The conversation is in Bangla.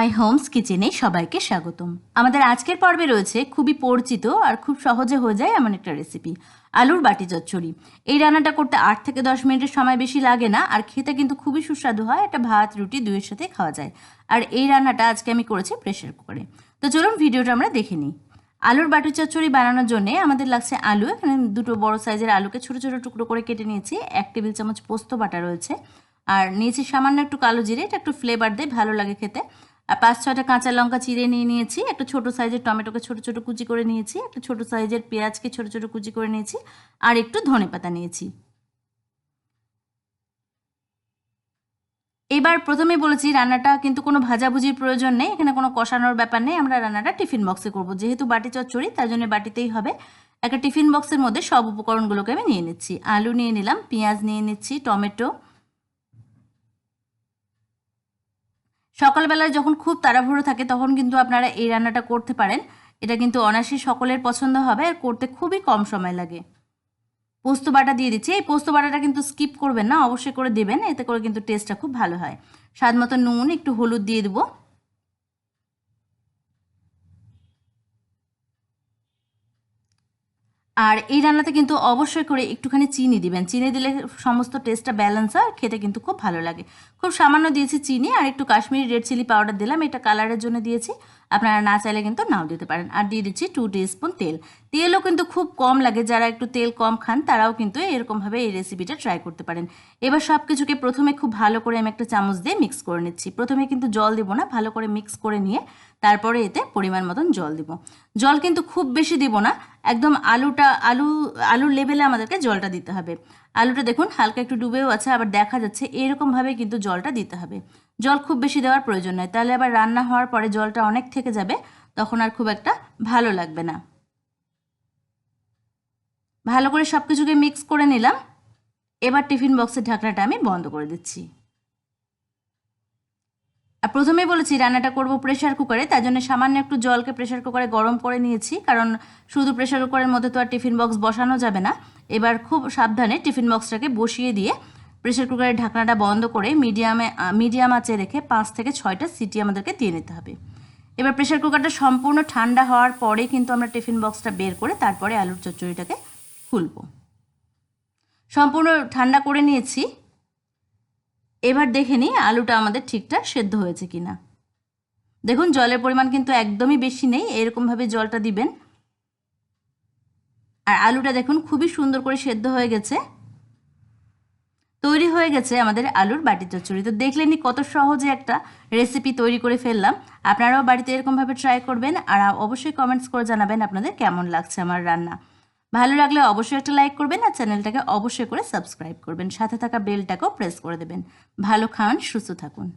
মাই হোমস কিচেনে সবাইকে স্বাগতম। আমাদের আজকের পর্বে রয়েছে খুবই পরিচিত আর খুব সহজে হয়ে যায় এমন একটা রেসিপি আলুর বাটি চচ্চড়ি। এই রান্নাটা করতে আট থেকে দশ মিনিটের সময় বেশি লাগে না, আর খেতে কিন্তু খুবই সুস্বাদু হয়, একটা ভাত, রুটি দুইয়ের সাথে খাওয়া যায়। আর এই রান্নাটা আজকে আমি করেছি প্রেশার কুকারে তো চলুন ভিডিওটা আমরা দেখে নিই। আলুর বাটি চচ্চড়ি বানানোর জন্য আমাদের লাগছে আলু, এখানে দুটো বড় সাইজের আলুকে ছোট ছোট টুকরো করে কেটে নিয়েছি, এক টেবিল চামচ পোস্ত বাটা রয়েছে। আর নিয়েছি সামান্য একটু কালো জিরে, এটা একটু ফ্লেভার দেয়, ভালো লাগে খেতে। আর পাঁচ ছটা কাঁচা লঙ্কা চিড়ে নিয়ে নিয়েছি, একটা ছোট সাইজের টমেটোকে ছোট ছোট কুচি করে নিয়েছি, একটা ছোট সাইজের পেঁয়াজকে ছোট ছোট কুচি করে নিয়েছি, আর একটু ধনে পাতা নিয়েছি। এবার প্রথমে বলেছি, রান্নাটা কিন্তু কোনো ভাজাভুজির প্রয়োজন নেই, এখানে কোনো কষানোর ব্যাপার নেই, আমরা রান্নাটা টিফিন বক্সে করব। যেহেতু বাটি চচ্চড়ি, তার জন্য বাটিতেই হবে। একটা টিফিন বক্সের মধ্যে সব উপকরণগুলোকে আমি নিয়ে নিচ্ছি। আলু নিয়ে নিলাম, পেঁয়াজ নিয়ে নিচ্ছি, টমেটো সকালবেলায় যখন খুব তাড়াহুড়ো থাকে, তখন কিন্তু আপনারা এই রান্নাটা করতে পারেন। এটা কিন্তু অনায়াসে সকলের পছন্দ হবে আর করতে খুবই কম সময় লাগে। পোস্ত বাটা দিয়ে দিচ্ছি। এই পোস্ত বাটাটা কিন্তু স্কিপ করবেন না, অবশ্যই করে দেবেন। এতে করে কিন্তু টেস্টটা খুব ভালো হয়। স্বাদ মতো নুন, একটু হলুদ দিয়ে দেবো। আর এই রান্নাতে কিন্তু অবশ্যই করে একটুখানি চিনি দিবেন। চিনি দিলে সমস্ত টেস্টটা ব্যালেন্স হয়, খেতে কিন্তু খুব ভালো লাগে। খুব সামান্য দিয়েছি চিনি আর একটু কাশ্মীরি রেড চিলি পাউডার দিলাম, এটা কালারের জন্য দিয়েছি। আপনারা না চাইলে কিন্তু নাও দিতে পারেন। আর দিয়ে দিচ্ছি টু স্পুন তেল। তেলও কিন্তু খুব কম লাগে, যারা একটু তেল কম খান, তারাও কিন্তু এরকমভাবে এই রেসিপিটা ট্রাই করতে পারেন। এবার সব কিছুকে প্রথমে খুব ভালো করে আমি একটা চামচ দিয়ে মিক্স করে নিচ্ছি। প্রথমে কিন্তু জল দেবো না, ভালো করে মিক্স করে নিয়ে তারপরে এতে পরিমাণ মতন জল দিব। জল কিন্তু খুব বেশি দিব না একদম আলুটা, আলু, আলুর লেভেলে আমাদেরকে জলটা দিতে হবে। আলুটা দেখুন, হালকা একটু ডুবেও আছে, আবার দেখা যাচ্ছে এরকমভাবে কিন্তু জলটা দিতে হবে। জল খুব বেশি দেওয়ার প্রয়োজন নয়, তাহলে আবার রান্না হওয়ার পরে জলটা অনেক থেকে যাবে, তখন আর খুব একটা ভালো লাগবে না। ভালো করে সব কিছুকে মিক্স করে নিলাম। এবার টিফিন বক্সের ঢাকনাটা আমি বন্ধ করে দিচ্ছি। আর প্রথমেই বলেছি, রান্নাটা করব প্রেশার কুকারে তার জন্য সামান্য একটু জলকে প্রেশার কুকারে গরম করে নিয়েছি, কারণ শুধু প্রেশার কুকারের মধ্যে তো আর টিফিন বক্স বসানো যাবে না। এবার খুব সাবধানে টিফিন বক্সটাকে বসিয়ে দিয়ে প্রেশার কুকারের ঢাকনাটা বন্ধ করে মিডিয়ামে মিডিয়াম আঁচে রেখে পাঁচ থেকে ছয়টা সিটি আমাদেরকে দিয়ে নিতে হবে। এবার প্রেশার কুকারটা সম্পূর্ণ ঠান্ডা হওয়ার পরে কিন্তু আমরা টিফিন বক্সটা বের করে তারপরে আলুর চচ্চড়িটাকে খুলব। সম্পূর্ণ ঠান্ডা করে নিয়েছি এবার দেখে নিই আলুটা আমাদের ঠিকঠাক সেদ্ধ হয়েছে কিনা। দেখুন, জলের পরিমাণ কিন্তু একদমই বেশি নেই এরকমভাবে জলটা দিবেন। আর আলুটা দেখুন, খুবই সুন্দর করে সেদ্ধ হয়ে গেছে। তৈরি হয়ে গেছে আমাদের আলুর বাটি চচ্চড়ি। তো দেখলেনি কত সহজে একটা রেসিপি তৈরি করে ফেললাম। আপনারাও বাড়িতে এরকমভাবে ট্রাই করবেন, আর অবশ্যই কমেন্টস করে জানাবেন আপনাদের কেমন লাগছে আমার রান্না। ভালো লাগলে অবশ্যই একটা লাইক করবেন আর চ্যানেলটাকে অবশ্যই করে সাবস্ক্রাইব করবেন। সাথে থাকা বেলটাকেও প্রেস করে দেবেন। ভালো খান সুস্থ থাকুন।